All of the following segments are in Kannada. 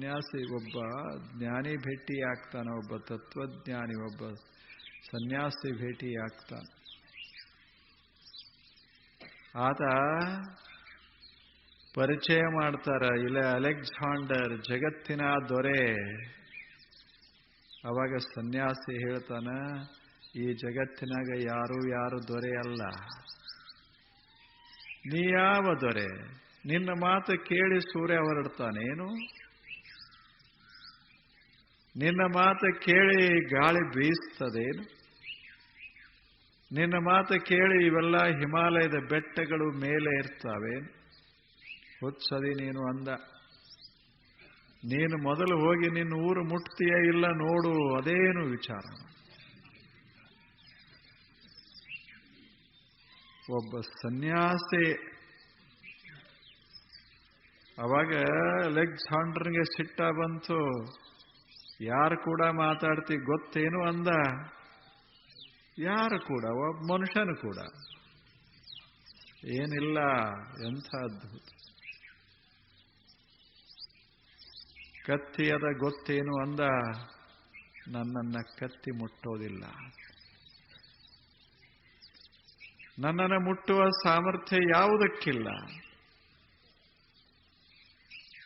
ಸನ್ಯಾಸಿ ಒಬ್ಬ ಜ್ಞಾನಿ ಭೇಟಿ ಆಗ್ತಾನೆ, ಒಬ್ಬ ತತ್ವಜ್ಞಾನಿ, ಒಬ್ಬ ಸನ್ಯಾಸಿ ಭೇಟಿ ಆಗ್ತಾನೆ. ಆತ ಪರಿಚಯ ಮಾಡ್ತಾರ ಇಲ್ಲ ಅಲೆಕ್ಸಾಂಡರ್, ಜಗತ್ತಿನ ದೊರೆ. ಅವಾಗ ಸನ್ಯಾಸಿ ಹೇಳ್ತಾನ, ಈ ಜಗತ್ತಿನಾಗ ಯಾರು ಯಾರು ದೊರೆ ಅಲ್ಲ. ನೀ ಯಾವ ದೊರೆ? ನಿನ್ನ ಮಾತು ಕೇಳಿ ಸೂರ್ಯ ಹೊರಡ್ತಾನೇನು ನಿನ್ನ ಮಾತು ಕೇಳಿ ಗಾಳಿ ಬೀಸ್ತದೇನು? ನಿನ್ನ ಮಾತು ಕೇಳಿ ಇವೆಲ್ಲ ಹಿಮಾಲಯದ ಬೆಟ್ಟಗಳು ಮೇಲೆ ಇರ್ತಾವೇನು? ಹುಚ್ಚದಿ ನೀನು ಅಂದ. ನೀನು ಮೊದಲು ಹೋಗಿ ನಿನ್ನ ಊರು ಮುಟ್ತೀಯ ಇಲ್ಲ ನೋಡು, ಅದೇನು ವಿಚಾರ? ಒಬ್ಬ ಸನ್ಯಾಸಿ ಅವಾಗ ಅಲೆಕ್ಸಾಂಡ್ರನ್ಗೆ ಸಿಟ್ಟ ಬಂತು. ಯಾರು ಕೂಡ ಮಾತಾಡ್ತಿ, ಗೊತ್ತೇನು ಅಂದ? ಯಾರು ಕೂಡ, ಒಬ್ಬ ಮನುಷ್ಯನು ಕೂಡ. ಏನಿಲ್ಲ ಎಂಥ ಅದ್ಭುತ ಕತ್ತಿಯದ ಗೊತ್ತೇನು ಅಂದ? ನನ್ನನ್ನ ಕತ್ತಿ ಮುಟ್ಟೋದಿಲ್ಲ. ನನ್ನನ್ನು ಮುಟ್ಟುವ ಸಾಮರ್ಥ್ಯ ಯಾವುದಕ್ಕಿಲ್ಲ?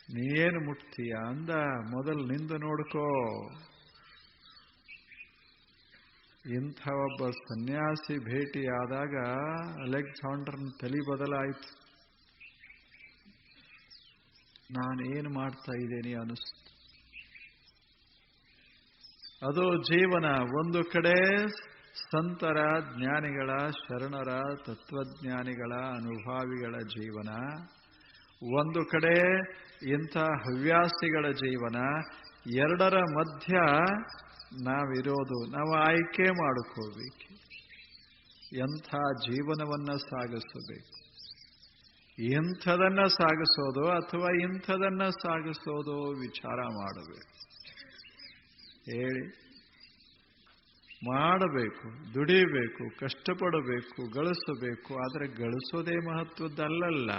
ನೀಏನು ಮುಟ್ತೀಯ? ಅಂದ ಮೊದಲು ನಿಂದು ನೋಡ್ಕೋ. ಇಂಥ ಒಬ್ಬ ಸನ್ಯಾಸಿ ಭೇಟಿಯಾದಾಗ ಅಲೆಕ್ಸಾಂಡರ್ನ ತಲೆ ಬದಲಾಯಿತು. ನಾನೇನು ಮಾಡ್ತಾ ಇದ್ದೇನೆ ಅನಿಸ್ತು ಅದು ಜೀವನ. ಒಂದು ಕಡೆ ಸಂತರ ಜ್ಞಾನಿಗಳ, ಶರಣರ, ತತ್ವಜ್ಞಾನಿಗಳ, ಅನುಭಾವಿಗಳ ಜೀವನ. ಒಂದು ಕಡೆ ಇಂಥ ಹವ್ಯಾಸಿಗಳ ಜೀವನ, ಎರಡರ ಮಧ್ಯ ನಾವಿರೋದು, ನಾವು ಆಯ್ಕೆ ಮಾಡಿಕೋಬೇಕು ಎಂಥ ಜೀವನವನ್ನ ಸಾಗಿಸಬೇಕು. ಇಂಥದನ್ನ ಸಾಗಿಸೋದು ಅಥವಾ ಇಂಥದನ್ನ ಸಾಗಿಸೋದು ವಿಚಾರ ಮಾಡಬೇಕು. ಹೇಳಿ. ಮಾಡಬೇಕು, ದುಡಿಬೇಕು, ಕಷ್ಟಪಡಬೇಕು, ಗಳಿಸಬೇಕು, ಆದರೆ ಗಳಿಸೋದೇ ಮಹತ್ವದ್ದಲ್ಲಲ್ಲ.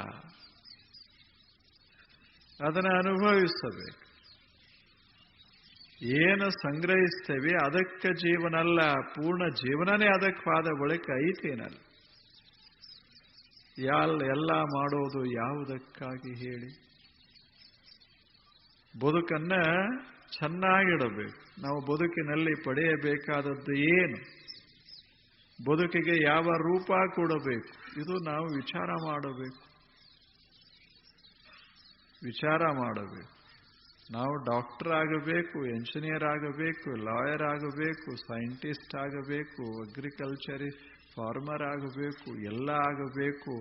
ಅದನ್ನು ಅನುಭವಿಸಬೇಕು. ಏನು ಸಂಗ್ರಹಿಸ್ತೇವೆ ಅದಕ್ಕೆ ಜೀವನ ಅಲ್ಲ ಪೂರ್ಣ ಜೀವನನೇ ಅದಕ್ಕಾದ ಬಳಿಕ ಐತೇನಲ್ಲ? ಯಾಲ್ ಎಲ್ಲ ಮಾಡೋದು ಯಾವುದಕ್ಕಾಗಿ ಹೇಳಿ? ಬದುಕನ್ನ ಚೆನ್ನಾಗಿಡಬೇಕು. ನಾವು ಬದುಕಿನಲ್ಲಿ ಪಡೆಯಬೇಕಾದದ್ದು ಏನು? ಬದುಕಿಗೆ ಯಾವ ರೂಪ ಕೊಡಬೇಕು? ಇದು ನಾವು ವಿಚಾರ ಮಾಡಬೇಕು. ವಿಚಾರ ಮಾಡಬೇಕು. ನಾವು ಡಾಕ್ಟರ್ ಆಗಬೇಕು, ಎಂಜಿನಿಯರ್ ಆಗಬೇಕು, ಲಾಯರ್ ಆಗಬೇಕು, ಸೈಂಟಿಸ್ಟ್ ಆಗಬೇಕು ಅಗ್ರಿಕಲ್ಚರಿ ಫಾರ್ಮರ್ ಆಗಬೇಕು, ಎಲ್ಲ ಆಗಬೇಕು.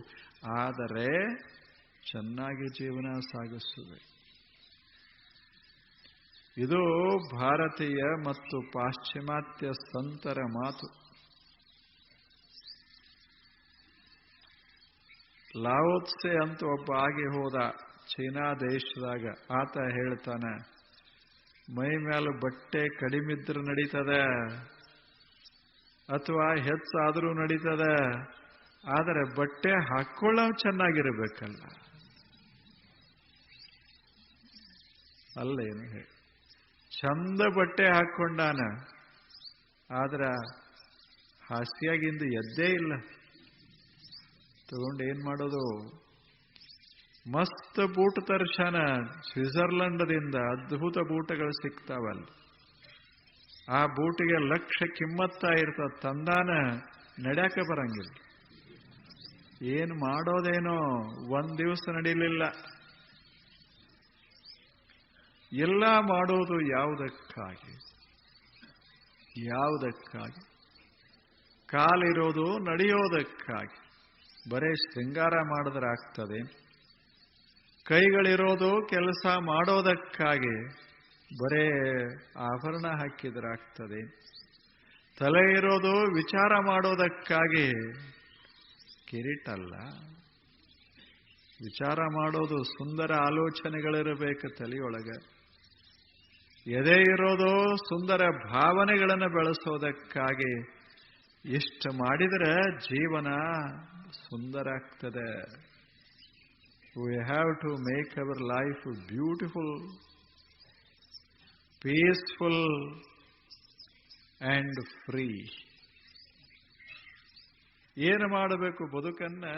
ಆದರೆ ಚೆನ್ನಾಗಿ ಜೀವನ ಸಾಗಿಸುವೆ. ಇದು ಭಾರತೀಯ ಮತ್ತು ಪಾಶ್ಚಿಮಾತ್ಯ ಸಂತರ ಮಾತು. ಲಾವೋತ್ಸೆ ಅಂತ ಒಬ್ಬ ಆಗಿ ಹೋದ. ಚೀನಾ ದೇಶದಾಗ ಆತ ಹೇಳ್ತಾನೆ, ಮೈ ಮೇಲೆ ಬಟ್ಟೆ ಕಡಿಮಿದ್ರೆ ನಡೀತದ, ಅಥವಾ ಹೆಚ್ಚಾದರೂ ನಡೀತದ, ಆದರೆ ಬಟ್ಟೆ ಹಾಕೊಳ್ಳೋ ಚೆನ್ನಾಗಿರ್ಬೇಕಲ್ಲ. ಅಲ್ಲೇನು ಹೇಳಿ, ಚಂದ ಬಟ್ಟೆ ಹಾಕೊಂಡಾನ ಆದ್ರ ಹಾಸಿಯಾಗಿಂದು ಎದ್ದೇ ಇಲ್ಲ. ತಗೊಂಡು ಏನ್ ಮಾಡೋದು? ಮಸ್ತ್ ಬೂಟ್ ದರ್ಶನ. ಸ್ವಿಟ್ಜರ್ಲೆಂಡ್ದಿಂದ ಅದ್ಭುತ ಬೂಟಗಳು ಸಿಗ್ತಾವಲ್ಲ ಆ ಬೂಟಿಗೆ ಲಕ್ಷ ಕಿಮ್ಮತ್ತ ಇರ್ತದ ತಂದಾನ ನಡ್ಯಾಕ ಬರಂಗಿಲ್ಲ. ಏನು ಮಾಡೋದೇನೋ ಒಂದ್ ದಿವಸ ನಡೀಲಿಲ್ಲ. ಎಲ್ಲ ಮಾಡೋದು ಯಾವುದಕ್ಕಾಗಿ? ಯಾವುದಕ್ಕಾಗಿ? ಕಾಲಿರೋದು ನಡೆಯೋದಕ್ಕಾಗಿ. ಬರೇ ಶೃಂಗಾರ ಮಾಡಿದ್ರೆ ಆಗ್ತದೆ. ಕೈಗಳಿರೋದು ಕೆಲಸ ಮಾಡೋದಕ್ಕಾಗಿ ಬರೇ ಆಭರಣ ಹಾಕಿದ್ರಾಗ್ತದೆ. ತಲೆ ಇರೋದು ವಿಚಾರ ಮಾಡೋದಕ್ಕಾಗಿ ಕಿರೀಟಲ್ಲ. ವಿಚಾರ ಮಾಡೋದು ಸುಂದರ ಆಲೋಚನೆಗಳಿರಬೇಕು ತಲೆಯೊಳಗೆ. ಎದೆ ಇರೋದು ಸುಂದರ ಭಾವನೆಗಳನ್ನು ಬೆಳೆಸೋದಕ್ಕಾಗಿ ಇಷ್ಟು ಮಾಡಿದರೆ ಜೀವನ ಸುಂದರ ಆಗ್ತದೆ. We have to make our life beautiful, peaceful, and free. ಏನು ಮಾಡಬೇಕು ಬದುಕನ್ನು